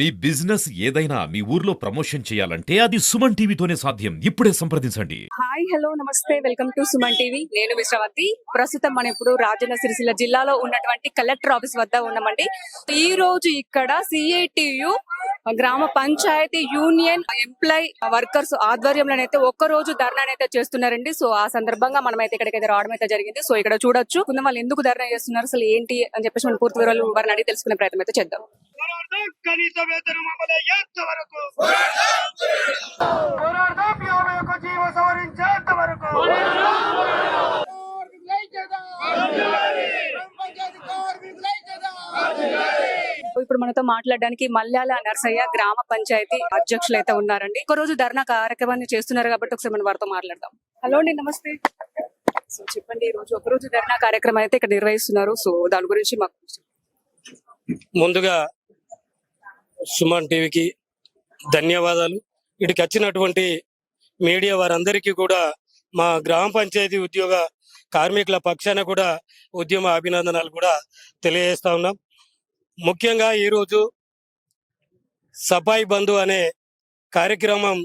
మీ business ఏదైనా మీ ఊర్లో promotion చేయాలంటే అది సుమన్ టీవీతోనే సాధ్యం. ఇప్పుడే సంప్రదించండి. హాయ్ హలో నమస్తే. Welcome to Suman TV. నేను విశ్రవతి ప్రస్తుతం మనం ఇప్పుడు రాజన్న సిరిసిల్ల జిల్లాలో ఉన్నటువంటి కలెక్టర్ ఆఫీస్ వద్ద ఉన్నామండి. ఈ రోజు ఇక్కడ సిఐటియు గ్రామ పంచాయతీ యూనియన్ ఎంప్లాయ్ వర్కర్స్ ఆధ్వర్యంలో అయితే ఒక్క రోజు ధర్నా అయితే చేస్తున్నారండి. సో ఆ సందర్భంగా మనం అయితే ఇక్కడికైతే రావడం అయితే జరిగింది. సో ఇక్కడ చూడొచ్చు. కొంత వాళ్ళు ఎందుకు ధర్నా చేస్తున్నారు? అసలు ఏంటి? అని చెప్పేసి మనం పూర్తి వివరాలు వారిని అడిగి తెలుసుకునే ప్రయత్నం అయితే చేద్దాం. పోరాడదాం కనీస వేతనం అమలయ్యేంత వరకు. పోరాడదాం యోగ యొక్క జీవ సవరించేంత వరకు ఇప్పుడు మనతో మాట్లాడడానికి మల్యాల నర్సయ్య గ్రామ పంచాయతీ అధ్యక్షులు అయితే ఉన్నారండి. ఒక రోజు ధర్నా కార్యక్రమాన్ని చేస్తున్నారు కాబట్టి ఒకసారి మనం వారితో మాట్లాడదాం. హలో అండి నమస్తే. సో చెప్పండి ఈ రోజు ఒక రోజు ధర్నా కార్యక్రమం అయితే ఇక్కడ నిర్వహిస్తున్నారు. సో దాని గురించి మాకు ముందుగా సుమన్ టీవీకి ధన్యవాదాలు. ఇక్కడికి వచ్చినటువంటి మీడియా వారందరికీ కూడా మా గ్రామ పంచాయతీ ఉద్యోగ కార్మికుల పక్షాన కూడా ఉద్యమ అభినందనలు కూడా తెలియజేస్తా ఉన్నాం. ముఖ్యంగా ఈరోజు సఫాయి బంధు అనే కార్యక్రమం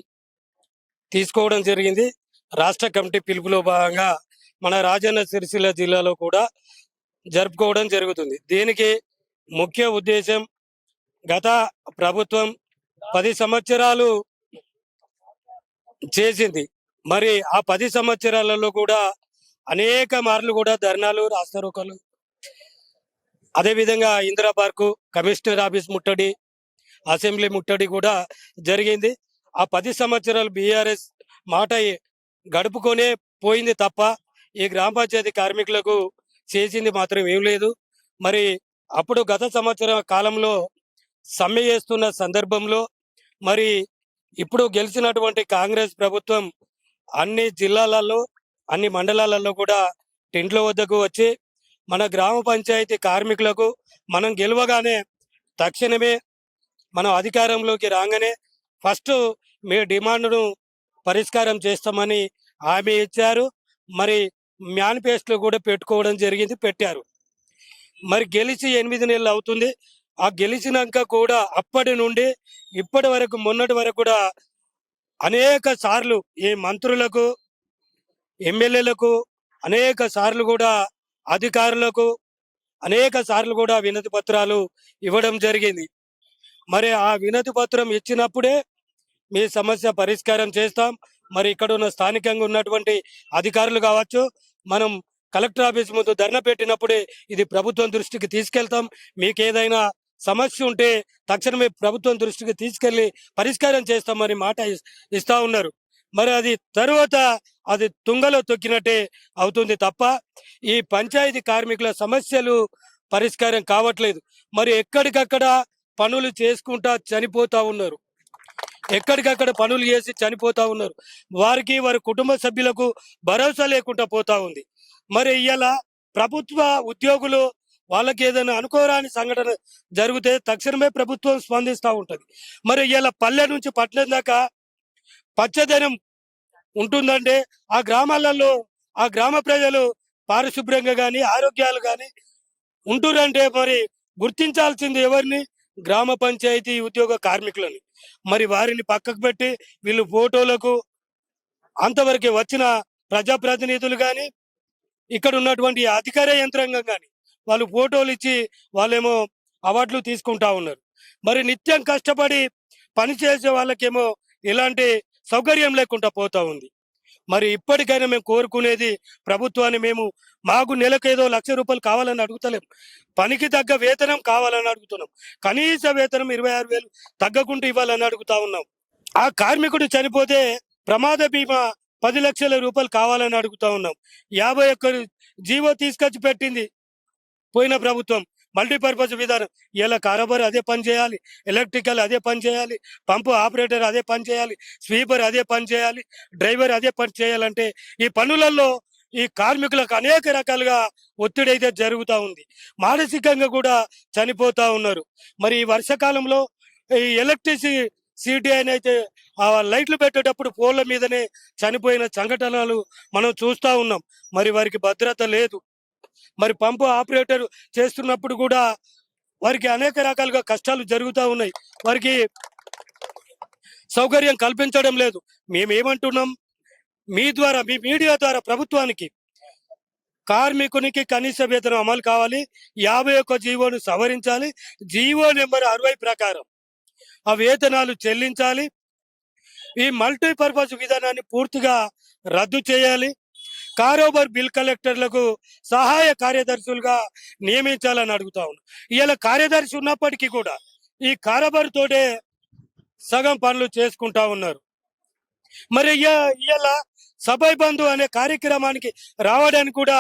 తీసుకోవడం జరిగింది. రాష్ట్ర కమిటీ పిలుపులో భాగంగా మన రాజన్న సిరిసిల్ల జిల్లాలో కూడా జరుపుకోవడం జరుగుతుంది. దీనికి ముఖ్య ఉద్దేశం గత ప్రభుత్వం పది సంవత్సరాలు చేసింది. మరి ఆ పది సంవత్సరాలలో కూడా అనేక మార్లు కూడా ధర్నాలు రాస్తారోకలు అదేవిధంగా ఇందిరా పార్కు కమిషనర్ ఆఫీస్ ముట్టడి అసెంబ్లీ ముట్టడి కూడా జరిగింది. ఆ పది సంవత్సరాలు బీఆర్ఎస్ మాట గడుపుకొనే పోయింది తప్ప ఈ గ్రామ పంచాయతీ కార్మికులకు చేసింది మాత్రం ఏం లేదు. మరి అప్పుడు గత సంవత్సరం కాలంలో సమ్మె చేస్తున్న సందర్భంలో మరి ఇప్పుడు గెలిచినటువంటి కాంగ్రెస్ ప్రభుత్వం అన్ని జిల్లాలలో అన్ని మండలాలలో కూడా టెంట్ల వద్దకు వచ్చి మన గ్రామ పంచాయతీ కార్మికులకు మనం గెలవగానే తక్షణమే మనం అధికారంలోకి రాగానే ఫస్ట్ మీ డిమాండ్ను పరిష్కారం చేస్తామని హామీ ఇచ్చారు. మరి మేనిఫెస్టో కూడా పెట్టుకోవడం జరిగింది పెట్టారు. మరి గెలిచి ఎనిమిది నెలలు అవుతుంది. ఆ గెలిచినాక కూడా అప్పటి నుండి ఇప్పటి వరకు మొన్నటి వరకు కూడా అనేక సార్లు ఈ మంత్రులకు ఎమ్మెల్యేలకు అనేక సార్లు కూడా అధికారులకు అనేక సార్లు కూడా వినతి పత్రాలు ఇవ్వడం జరిగింది. మరి ఆ వినతి పత్రం ఇచ్చినప్పుడే మీ సమస్య పరిష్కారం చేస్తాం. మరి ఇక్కడ ఉన్న స్థానికంగా ఉన్నటువంటి అధికారులు కావచ్చు మనం కలెక్టర్ ఆఫీస్ ముందు ధర్నా పెట్టినప్పుడే ఇది ప్రభుత్వం దృష్టికి తీసుకెళ్తాం. మీకు ఏదైనా సమస్య ఉంటే తక్షణమే ప్రభుత్వం దృష్టికి తీసుకెళ్ళి పరిష్కారం చేస్తామని మాట ఇస్తా ఉన్నారు. మరి అది తరువాత అది తుంగలో తొక్కినట్టే అవుతుంది తప్ప ఈ పంచాయతీ కార్మికుల సమస్యలు పరిష్కారం కావట్లేదు. మరి ఎక్కడికక్కడ పనులు చేసుకుంటా చనిపోతా ఉన్నారు. ఎక్కడికక్కడ పనులు చేసి చనిపోతా ఉన్నారు. వారికి వారి కుటుంబ సభ్యులకు భరోసా లేకుండా పోతా ఉంది. మరి ఇవాళ ప్రభుత్వ ఉద్యోగులు వాళ్ళకి ఏదైనా అనుకోరాని సంఘటన జరిగితే తక్షణమే ప్రభుత్వం స్పందిస్తూ ఉంటుంది. మరి ఇలా పల్లె నుంచి పట్టణం దాకా పచ్చదనం ఉంటుందంటే ఆ గ్రామాలలో ఆ గ్రామ ప్రజలు పారిశుభ్రంగా కానీ ఆరోగ్యాలు కానీ ఉంటురంటే మరి గుర్తించాల్సింది ఎవరిని? గ్రామ పంచాయతీ ఉద్యోగ కార్మికులని. మరి వారిని పక్కకు పెట్టి వీళ్ళు ఫోటోలకు అంతవరకు వచ్చిన ప్రజాప్రతినిధులు కానీ ఇక్కడ ఉన్నటువంటి అధికార యంత్రాంగం కానీ వాళ్ళు ఫోటోలు ఇచ్చి వాళ్ళేమో అవార్డులు తీసుకుంటా ఉన్నారు. మరి నిత్యం కష్టపడి పని చేసే వాళ్ళకేమో ఇలాంటి సౌకర్యం లేకుండా పోతా ఉంది. మరి ఇప్పటికైనా మేము కోరుకునేది ప్రభుత్వాన్ని మేము మాకు నెలకు ఏదో లక్ష రూపాయలు కావాలని అడుగుతలేం. పనికి తగ్గ వేతనం కావాలని అడుగుతున్నాం. కనీస వేతనం ఇరవై ఆరు వేలు తగ్గకుండా ఇవ్వాలని అడుగుతా ఉన్నాం. ఆ కార్మికుడు చనిపోతే ప్రమాద బీమా పది లక్షల రూపాయలు కావాలని అడుగుతా ఉన్నాం. యాభై ఒక్క జీవో తీసుకొచ్చి పెట్టింది పోయిన ప్రభుత్వం మల్టీపర్పస్ విధానం. ఇలా కారోబార్ అదే పని చేయాలి ఎలక్ట్రికల్ అదే పని చేయాలి పంపు ఆపరేటర్ అదే పని చేయాలి స్వీపర్ అదే పని చేయాలి డ్రైవర్ అదే పని చేయాలంటే ఈ పనులలో ఈ కార్మికులకు అనేక రకాలుగా ఒత్తిడి అయితే జరుగుతూ ఉంది. మానసికంగా కూడా చనిపోతూ ఉన్నారు. మరి ఈ వర్షాకాలంలో ఈ ఎలక్ట్రిసి సిటీ అని అయితే ఆ లైట్లు పెట్టేటప్పుడు పోల్ల మీదనే చనిపోయిన సంఘటనలు మనం చూస్తూ ఉన్నాం. మరి వారికి భద్రత లేదు. మరి పంపు ఆపరేటర్ చేస్తున్నప్పుడు కూడా వారికి అనేక రకాలుగా కష్టాలు జరుగుతూ ఉన్నాయి. వారికి సౌకర్యం కల్పించడం లేదు. మేమేమంటున్నాం? మీ ద్వారా మీ మీడియా ద్వారా ప్రభుత్వానికి కార్మికునికి కనీస వేతనం అమలు కావాలి. యాభై ఒక్క జీవోను సవరించాలి. జీవో నెంబర్ అరవై ప్రకారం ఆ వేతనాలు చెల్లించాలి. ఈ మల్టీపర్పస్ విధానాన్ని పూర్తిగా రద్దు చేయాలి. కారోబార్ బిల్ కలెక్టర్లకు సహాయ కార్యదర్శులుగా నియమించాలని అడుగుతా ఉన్నాను ఇలా కార్యదర్శి ఉన్నప్పటికీ కూడా ఈ కారోబార్ తోటే సగం పనులు చేసుకుంటా ఉన్నారు. మరి ఇలా సభై బంధు అనే కార్యక్రమానికి రావడానికి కూడా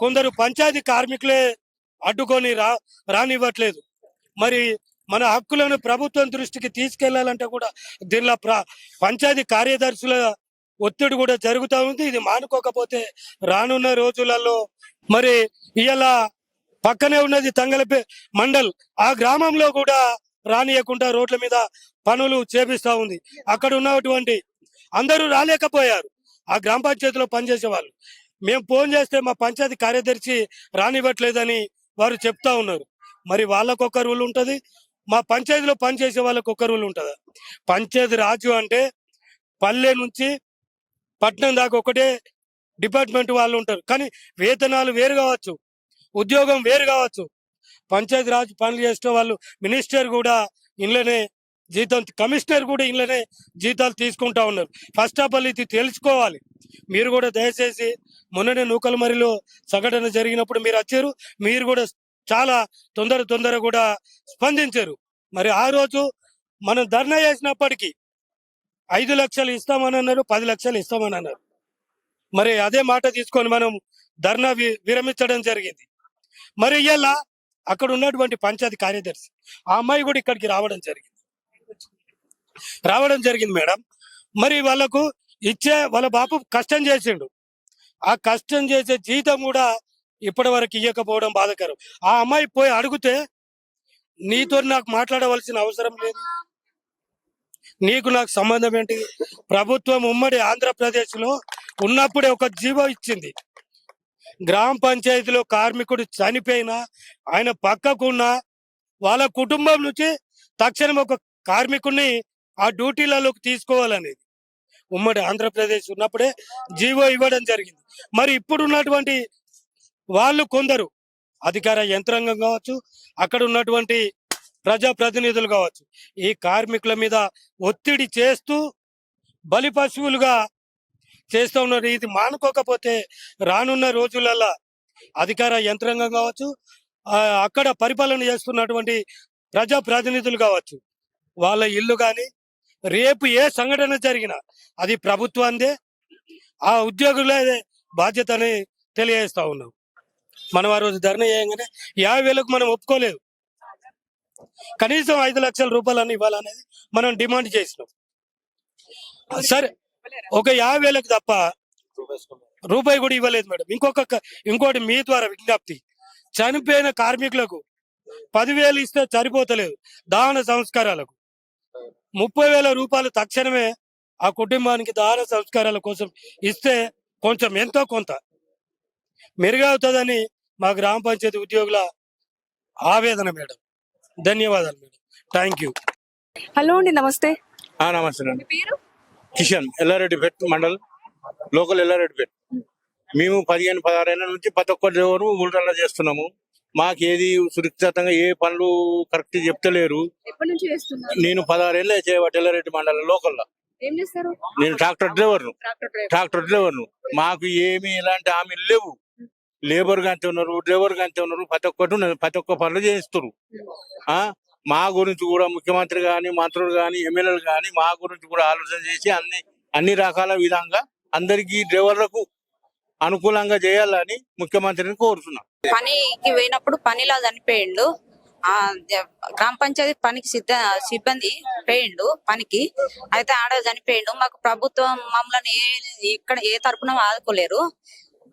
కొందరు పంచాయతీ కార్మికులే అడ్డుకొని రా రానివ్వట్లేదు. మరి మన హక్కులను ప్రభుత్వం దృష్టికి తీసుకెళ్ళాలంటే కూడా దీనిలో ప్ర పంచాయతీ కార్యదర్శుల ఒత్తిడి కూడా జరుగుతూ ఉంది. ఇది మానుకోకపోతే రానున్న రోజులలో మరి ఇలా పక్కనే ఉన్నది తంగలపే మండల్. ఆ గ్రామంలో కూడా రానియకుండా రోడ్ల మీద పనులు చేపిస్తా ఉంది. అక్కడ ఉన్నటువంటి అందరూ రాలేకపోయారు. ఆ గ్రామ పంచాయతీలో పనిచేసే వాళ్ళు మేము ఫోన్ చేస్తే మా పంచాయతీ కార్యదర్శి రానివ్వట్లేదని వారు చెప్తా ఉన్నారు. మరి వాళ్ళకు ఒక రూల్ ఉంటుంది. మా పంచాయతీలో పనిచేసే వాళ్ళకు ఒక రూల్ ఉంటుందా. పంచాయతీ రాజు అంటే పల్లె నుంచి పట్నం దాకా ఒకటే డిపార్ట్మెంట్ వాళ్ళు ఉంటారు. కానీ వేతనాలు వేరు కావచ్చు. ఉద్యోగం వేరు కావచ్చు. పంచాయతీ రాజ్ పనులు చేసే వాళ్ళు మినిస్టర్ కూడా ఇంట్లోనే జీతం కమిషనర్ కూడా ఇంట్లోనే జీతాలు తీసుకుంటా ఉన్నారు. ఫస్ట్ ఆఫ్ ఆల్ ఇది తెలుసుకోవాలి. మీరు కూడా దయచేసి మొన్ననే నూకలమరిలో సంఘటన జరిగినప్పుడు మీరు వచ్చారు. మీరు కూడా చాలా తొందర తొందర కూడా స్పందించారు. మరి ఆ రోజు మనం ధర్నా చేసినప్పటికీ ఐదు లక్షలు ఇస్తామని అన్నారు పది లక్షలు ఇస్తామని అన్నారు మరి అదే మాట తీసుకొని మనం ధర్నా వి- విరమించడం జరిగింది. మరి ఇలా అక్కడ ఉన్నటువంటి పంచాయతీ కార్యదర్శి ఆ అమ్మాయి కూడా ఇక్కడికి రావడం జరిగింది. రావడం జరిగింది మేడం. మరి వాళ్ళకు ఇచ్చే వాళ్ళ బాపు కష్టం చేసిండు. ఆ కష్టం చేసే జీతం కూడా ఇప్పటి వరకు ఇవ్వకపోవడం బాధకరం. ఆ అమ్మాయి పోయి అడిగితే నీతో నాకు మాట్లాడవలసిన అవసరం లేదు. నీకు నాకు సంబంధం ఏంటి? ప్రభుత్వం ఉమ్మడి ఆంధ్రప్రదేశ్లో ఉన్నప్పుడే ఒక జీవో ఇచ్చింది. గ్రామ పంచాయతీలో కార్మికుడు చనిపోయినా ఆయన పక్కకున్నా వాళ్ళ కుటుంబం నుంచి తక్షణం ఒక కార్మికుడిని ఆ డ్యూటీలలోకి తీసుకోవాలనేది. ఉమ్మడి ఆంధ్రప్రదేశ్ ఉన్నప్పుడే జీవో ఇవ్వడం జరిగింది. మరి ఇప్పుడు ఉన్నటువంటి వాళ్ళు కొందరు అధికార యంత్రాంగం కావచ్చు అక్కడ ఉన్నటువంటి ప్రజా ప్రతినిధులు కావచ్చు. ఈ కార్మికుల మీద ఒత్తిడి చేస్తూ బలి పశువులుగా చేస్తూ ఉన్నారు ఇది మానుకోకపోతే రానున్న రోజులలో అధికార యంత్రాంగం కావచ్చు అక్కడ పరిపాలన చేస్తున్నటువంటి ప్రజా ప్రతినిధులు కావచ్చు. వాళ్ళ ఇల్లు కానీ రేపు ఏ సంఘటన జరిగినా అది ప్రభుత్వాందే ఆ ఉద్యోగులే బాధ్యత అని తెలియజేస్తా ఉన్నాం. మనం ఆ రోజు ధర్నా చేయగానే యాభై వేలకు మనం ఒప్పుకోలేదు. కనీసం ఐదు లక్షల రూపాయలన్నీ ఇవ్వాలనేది మనం డిమాండ్ చేసినాం. సరే ఒక యాభై వేలకు తప్ప రూపాయి కూడా ఇవ్వలేదు మేడం. ఇంకొక ఇంకోటి మీ ద్వారా విజ్ఞప్తి. చనిపోయిన కార్మికులకు పదివేలు ఇస్తే సరిపోతలేదు దాన సంస్కారాలకు. ముప్పై వేల రూపాయలు తక్షణమే ఆ కుటుంబానికి దాన సంస్కారాల కోసం ఇస్తే కొంచెం ఎంతో కొంత. మెరుగవుతుందని మా గ్రామ పంచాయతీ ఉద్యోగుల ఆవేదన మేడం. ధన్యవాదాలు మేడం. థ్యాంక్ యూ హలో అండి నమస్తే. ఆ, నమస్తే అండి మీ పేరు? కిషన్ ఎల్లారెడ్డిపేట్ మండల్ లోకల్ ఎల్లారెడ్డిపేట్. మేము పదిహేను పదహారేళ్ళ నుంచి ప్రతి ఒక్క డ్రైవరు ఊళ్ళల్లో చేస్తున్నాము. మాకు ఏది సురక్షితంగా ఏ పనులు కరెక్ట్ చెప్తలేరు. ఎప్పటి నుంచి చేస్తున్నారు? నేను పదహారేళ్ళే చేయబట్టి ఎల్లారెడ్డి మండలం లోకల్లో. ఏం చేస్తారు? నేను ట్రాక్టర్ డ్రైవర్ను. Tractor driver. ట్రాక్టర్ డ్రైవర్ను. మాకు ఏమి ఇలాంటి హామీలు లేవు. లేబర్ అంతే ఉన్నారు డ్రైవర్ అంతే ఉన్నారు ప్రతి ఒక్కటి ఉన్నది ప్రతి ఒక్క పనులు చేయిస్తారు ఆ? మా గురించి కూడా ముఖ్యమంత్రి గాని మంత్రులు కానీ ఎమ్మెల్యేలు గాని మా గురించి కూడా ఆలోచన చేసి అన్ని అన్ని రకాల విధంగా అందరికీ డ్రైవర్లకు అనుకూలంగా చేయాలని ముఖ్యమంత్రిని కోరుతున్నాం. పనికి పోయినప్పుడు పనిలో చనిపోయిండు. ఆ గ్రామ పంచాయతీ పనికి సిద్ధ సిబ్బంది పోయిండు పనికి. అయితే ఆడ చనిపోయిండు. మాకు ప్రభుత్వం మమ్మల్ని ఏ ఎక్కడ ఏ తరపున ఆదుకోలేరు.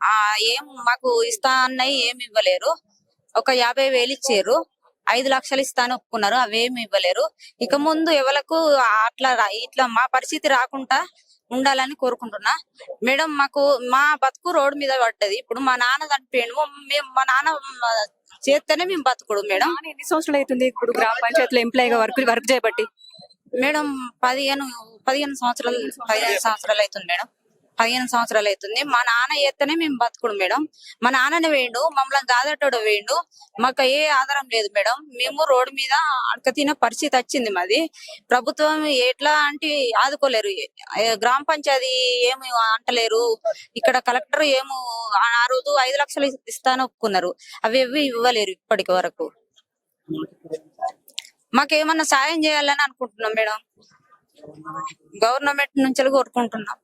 ఆ ఏం మాకు ఇస్తా అన్నవి ఏమి ఇవ్వలేరు. ఒక యాభై వేలు ఇచ్చారు. ఐదు లక్షలు ఇస్తాను ఒప్పుకున్నారు. అవేమి ఇవ్వలేరు. ఇక ముందు ఎవలకు అట్లా ఇట్లా మా పరిస్థితి రాకుండా ఉండాలని కోరుకుంటున్నా. మేడం మాకు మా బతుకు రోడ్డు మీద పడ్డది. ఇప్పుడు మా నాన్న చనిపోయాడు. మేము మా నాన్న చేస్తేనే మేము బతుకుడు మేడం. ఎన్ని సంవత్సరాలు అవుతుంది ఇప్పుడు గ్రామ పంచాయతీలో ఎంప్లాయ్గా వర్క్ వర్క్ చేయబట్టి? మేడం పదిహేను పదిహేను సంవత్సరాలు పదిహేను సంవత్సరాలు అవుతుంది మేడం. పదిహేను సంవత్సరాలు అవుతుంది. మా నాన్న చేస్తేనే మేము బతుకుడు మేడం. మా నాన్నని వేయండు మమ్మల్ని దాదాటోడు వేయండు. మాకు ఏ ఆధారం లేదు మేడం. మేము రోడ్డు మీద అడక పరిస్థితి వచ్చింది మాది. ప్రభుత్వం ఎట్లా అంటే ఆదుకోలేరు. గ్రామ పంచాయతీ ఏమి అంటలేరు. ఇక్కడ కలెక్టర్ ఏము ఆ రోజు ఐదు లక్షలు ఇస్తాను ఒప్పుకున్నారు. అవి ఇవి ఇవ్వలేరు ఇప్పటికి వరకు. మాకేమన్నా సాయం చేయాలని అనుకుంటున్నాం మేడం. గవర్నమెంట్ నుంచి కోరుకుంటున్నాం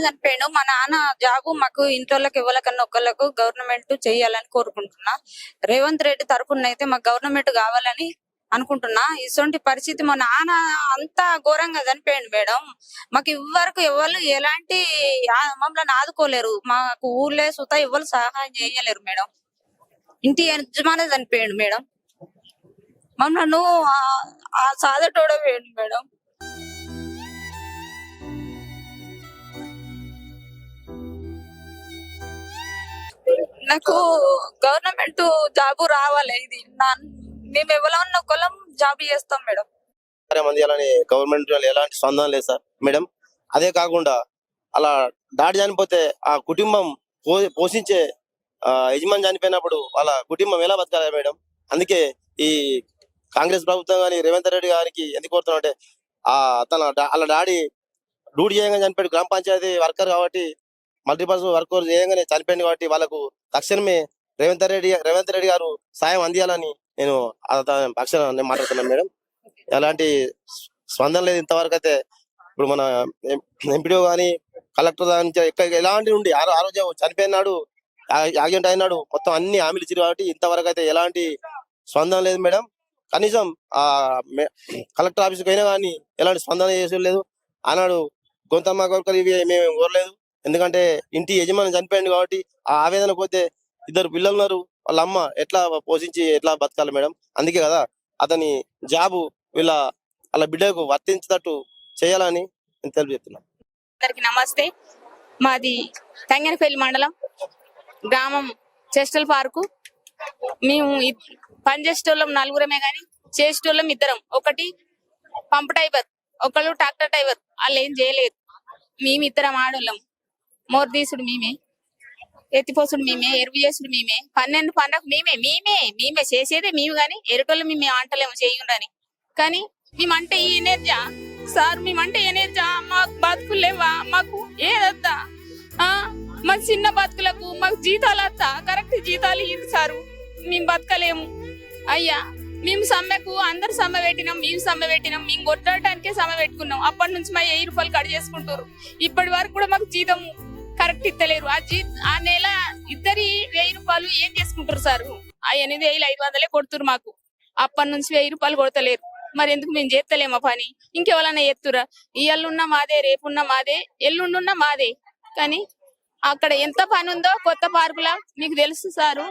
చనిపోయాడు. మా నాన్న జాబు మాకు ఇంట్లోకి ఇవ్వలేకన్నా ఒకళ్ళకు గవర్నమెంట్ చేయాలని కోరుకుంటున్నా. రేవంత్ రెడ్డి తరఫున అయితే మాకు గవర్నమెంట్ కావాలని అనుకుంటున్నా. ఇటువంటి పరిస్థితి మా నాన్న అంతా ఘోరంగా చనిపోయాడు మేడం. మాకు ఇవ్వరకు ఎవరు ఎలాంటి మమ్మల్ని ఆదుకోలేరు. మాకు ఊర్లే సుత ఎవరు సహాయం చేయలేరు మేడం. ఇంటి యజమానే చనిపోయాడు మేడం. మమ్మల్ని ఆ- సాదటోడ వేయండి మేడం. నాకు గవర్నమెంట్ జాబ్ రావాలి. ఇది మేము ఎవరైనా ఒకళ్ళం జాబ్ చేస్తాం మేడం. సరే మంది అలాని గవర్నమెంట్ ఎలాంటి స్పందన లేదు సార్. మేడం అదే కాకుండా అలా దాడి చనిపోతే ఆ కుటుంబం పో- పోషించే ఆ, యజమాని చనిపోయినప్పుడు వాళ్ళ కుటుంబం ఎలా బతకాలి మేడం? అందుకే ఈ కాంగ్రెస్ ప్రభుత్వం కానీ రేవంత్ రెడ్డి గారికి ఎందుకు కోరుతున్నాం అంటే ఆ తన అలా వాళ్ళ డాడీ డ్యూటీ చేయగానే చనిపోయాడు. గ్రామ పంచాయతీ వర్కర్ కాబట్టి మల్టీపర్పస్ వర్కర్ చేయగానే చనిపోయింది కాబట్టి వాళ్ళకు తక్షణమే రేవంత్ రెడ్డి రేవంత్ రెడ్డి గారు సాయం అందియాలని నేను అతని మాట్లాడుతున్నాను మేడం. ఎలాంటి స్పందన లేదు ఇంతవరకు అయితే. ఇప్పుడు మన ఎంపీడీఓ కానీ కలెక్టర్ నుంచి ఎలాంటి ఉండి ఆ రోజు చనిపోయినాడు యాక్సిడెంట్ అయినాడు మొత్తం అన్ని హామీలు ఇచ్చారు కాబట్టి ఇంతవరకు అయితే ఎలాంటి స్పందన లేదు మేడం. కనీసం ఆ మే- కలెక్టర్ ఆఫీస్కి అయినా కానీ ఎలాంటి స్పందన చేసలేదు ఆనాడు గొంతమ్మ కోరికలు ఇవి మేము కోరలేదు. ఎందుకంటే ఇంటి యజమాని చనిపోయింది కాబట్టి ఆ ఆవేదన పోతే ఇద్దరు పిల్లలు ఉన్నారు వాళ్ళ అమ్మ ఎట్లా పోషించి ఎట్లా బతకాలి మేడం? అందుకే కదా అతని జాబు వీళ్ళ వాళ్ళ బిడ్డకు వర్తించేటట్టు చేయాలని నేను తెలుపు అందరికి నమస్తే. మాది తంగనపల్లి మండలం గ్రామం చెస్టల్ పార్కు. మేము పనిచేసేటోళ్ళం నలుగురమే కానీ చేసేటోళ్ళం ఇద్దరం. ఒకటి పంప్ డ్రైవర్ ఒకళ్ళు ట్రాక్టర్ డ్రైవర్. వాళ్ళు ఏం చేయలేదు. మేము ఇద్దరం ఆడోళ్ళం. మోర్ తీసుడు మేమే ఎత్తిపోసుడు మేమే ఎరువు చేసుడు మేమే పన్నెండు పండగ మేమే మేమే మేమే చేసేదే మేము కానీ ఎరుటోళ్ళు మేము అంటలేము చేయుండని. కానీ మేమంటే ఈ ఎనర్జా? సార్ మేమంటే ఎనర్జా? మాకు బతుకులు లేవా? మాకు ఏదద్దా ఆ? మా చిన్న బతుకులకు మాకు జీతాలు వస్తా కరెక్ట్ జీతాలు ఇవ్వండి సారు. మేము బతకలేము. అయ్యా మేము సమ్మెకు అందరు సమ్మె పెట్టినాం మేము సమ్మె పెట్టినాం మేము కొట్టడానికే సమ్మె పెట్టుకున్నాం. అప్పటి నుంచి మా వెయ్యి రూపాయలు కట్ చేసుకుంటారు ఇప్పటి వరకు కూడా మాకు జీతం కరెక్ట్ ఇస్తలేరు ఆ జీ ఆ నెల ఇద్దరి వెయ్యి రూపాయలు ఏం చేసుకుంటారు సార్? ఆ ఎనిమిది వేలు ఐదు వందలే కొడుతురు మాకు. అప్పటి నుంచి వెయ్యి రూపాయలు కొడతలేరు. మరి ఎందుకు మేము చేస్తలేమా పని? ఇంకెవరన్నా ఎత్తురా ఇయ్యల్లున్న మాదే రేపున్నా మాదే ఎల్లుండున్నా మాదే. కానీ అక్కడ ఎంత పని ఉందో కొత్త పార్కులా మీకు తెలుసు సారు.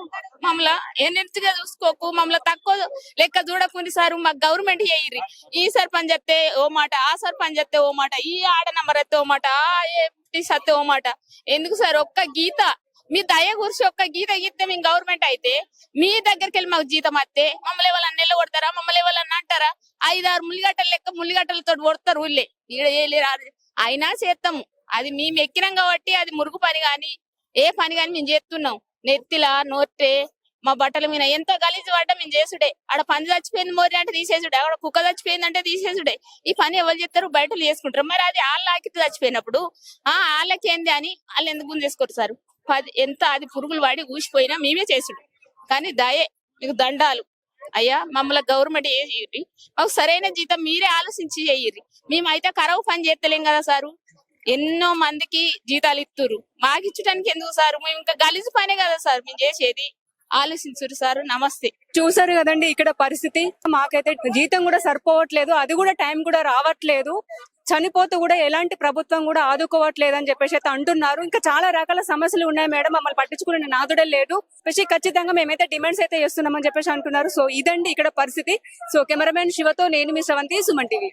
మమ్మల్ని ఎన్నెత్తుగా చూసుకోకు మమ్మల్ని తక్కువ లెక్క చూడకుంది సారు. మాకు గవర్నమెంట్ చేయరు ఈ సర్పంచ్ చెప్తే ఓ మాట ఆ సర్పంచ్ చెప్తే ఓ మాట ఈ ఆడ నంబర్ ఎత్తే ఓ మాట ఆ ఎంపీ సత్తే ఓ మాట. ఎందుకు సార్? ఒక్క గీత మీ దయ గురించి ఒక్క గీత గీతే మేము గవర్నమెంట్ అయితే మీ దగ్గరికి వెళ్ళి మాకు జీతం వస్తే మమ్మల్ని ఎవరన్నా నెల కొడతారా మమ్మల్ని ఎవరన్నా అంటారా? ఐదారు ముల్లిగట్టలు లెక్క ముల్లిగట్టలతో కొడతారు ఊళ్ళే. ఈడ చేయలేరు. అయినా చేస్తాము అది మేము ఎక్కినాం కాబట్టి అది మురుగు పని గాని ఏ పని కానీ మేము చేస్తున్నాం. నెత్తిలా నోట్టే మా బట్టల మీద ఎంతో గలీజు పడ్డా మేము చేసుడే. ఆడ పని చచ్చిపోయింది మోరి అంటే తీసేసుడే. ఆడ కుక్క చచ్చిపోయింది అంటే తీసేసుడే. ఈ పని ఎవరు చేస్తారు? బయట చేసుకుంటారు. మరి అది ఆళ్ళకి చచ్చిపోయినప్పుడు ఆ ఆళ్ళకి ఏంది అని వాళ్ళు ఎందుకు చేసుకోరు సార్? పది ఎంత అది పురుగులు వాడి ఊసిపోయినా మేమే చేసుడు. కానీ దయే మీకు దండాలు. అయ్యా మమ్మల్ని గవర్నమెంట్ చేయ్యి మాకు సరైన జీతం మీరే ఆలోచించి చెయ్యి మేమైతే కరవు పని చేస్తలేం కదా సారు? ఎన్నో మందికి జీతాలు ఇస్తురు మాకు ఎందుకు సార్? మేము ఇంకా గలీజు పనే కదా సార్. మేము చేసేది ఆలోచించరు సార్. నమస్తే. చూసారు కదండి ఇక్కడ పరిస్థితి. మాకైతే జీతం కూడా సరిపోవట్లేదు. అది కూడా టైం కూడా రావట్లేదు. చనిపోతూ కూడా ఎలాంటి ప్రభుత్వం కూడా ఆదుకోవట్లేదు అని చెప్పేసి అయితే అంటున్నారు. ఇంకా చాలా రకాల సమస్యలు ఉన్నాయి మేడం. మమ్మల్ని పట్టించుకునే నాదుడే లేదు స్పెషల్ ఖచ్చితంగా మేమైతే డిమాండ్స్ అయితే చేస్తున్నామని చెప్పేసి అంటున్నారు. సో ఇదండి ఇక్కడ పరిస్థితి. సో కెమెరామెన్ శివతో నేను మీ శ్రవంతి సుమన్ టీవీ.